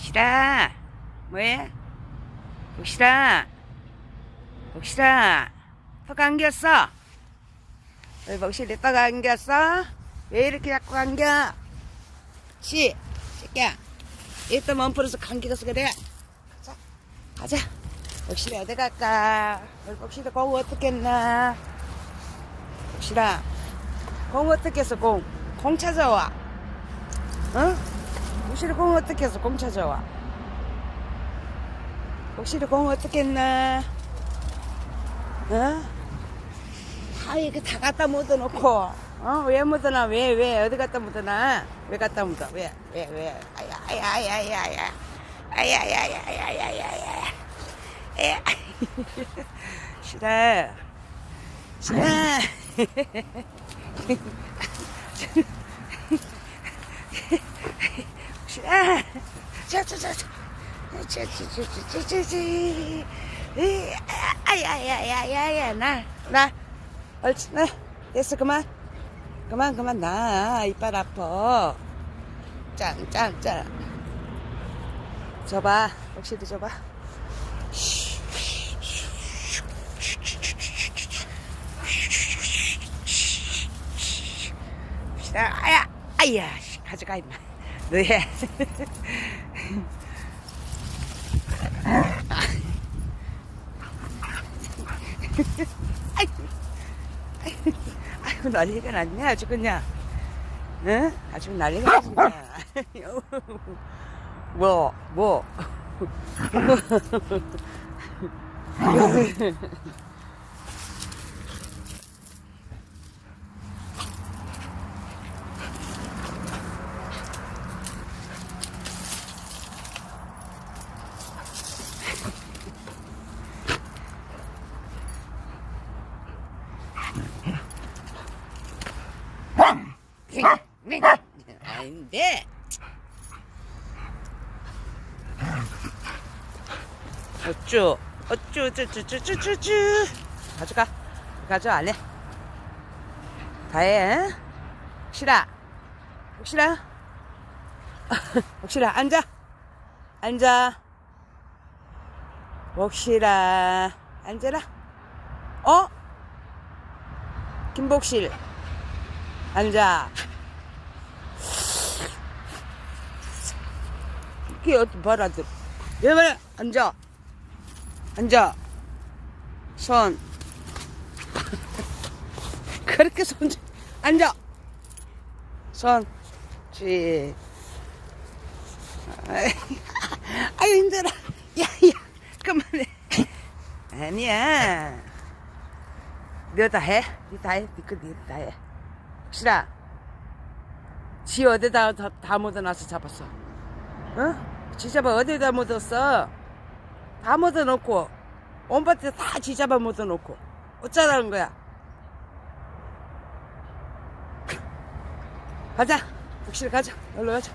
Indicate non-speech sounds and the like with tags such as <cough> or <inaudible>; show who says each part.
Speaker 1: 복실아 뭐해? 복실아 복실아 턱 감겼어? 왜 복실이 턱 감겼어? 왜 이렇게 자꾸 감겨? 씨 새끼야 일단 몸풀어서 감기가서 그래 가자 가자 복실이 어디 갈까? 우리 복실이 공 어떻게 했나? 복실아 공 어떻게 했어 공? 공 찾아와 응? 복실이 공 어떻게 했어 공 찾아와 복실이 공 어떻게 했나? 어? 다 이거 다 갖다 묻어놓고 어? 왜 묻어놔? 왜? 왜? 어디 갖다 묻어놔? 왜 갖다 묻어? 왜? 왜? 왜? 아야 아야 아야 아야 아야 아야 아야 아야 아야 아야 아야 아야 싫어 싫어 <laughs> 아야야야야야 나나. 옳지 나. 됐어 그만. 그만 그만 나. 이빨 아파. 짱짱짱 줘봐. 혹시도 줘봐. 아야 아야 씨, 가져가 임마 너해 아이고 난리가 났네 아주 그냥. 응? 아주 난리가 났네 <laughs> 뭐. 뭐. <laughs> <laughs> 아닌데. 어쭈 어쭈 쭈쭈쭈쭈쭈쭈. 가져가. 가져 안해 다해 혹시라. 혹시라? <laughs> 혹시라 앉아. 앉아. 혹시라. 앉아라. 어 김복실. 앉아. 이게 어디 봐라 들. 왜 말해 앉아. 앉아. 손. <laughs> 그렇게 손 좀- 앉아. 손 쥐. 아유 <laughs> 힘들어. 야야 그만해. 아니야 너다 해? 니다 해? 니거니다 해 싫아 지 어디다 다, 다 묻어놔서 잡았어 어? 지 잡아 어디다 묻었어? 다 묻어놓고 온 밭에 다 지 잡아 묻어놓고 어쩌라는 거야? 가자 북실 가자 놀러 가자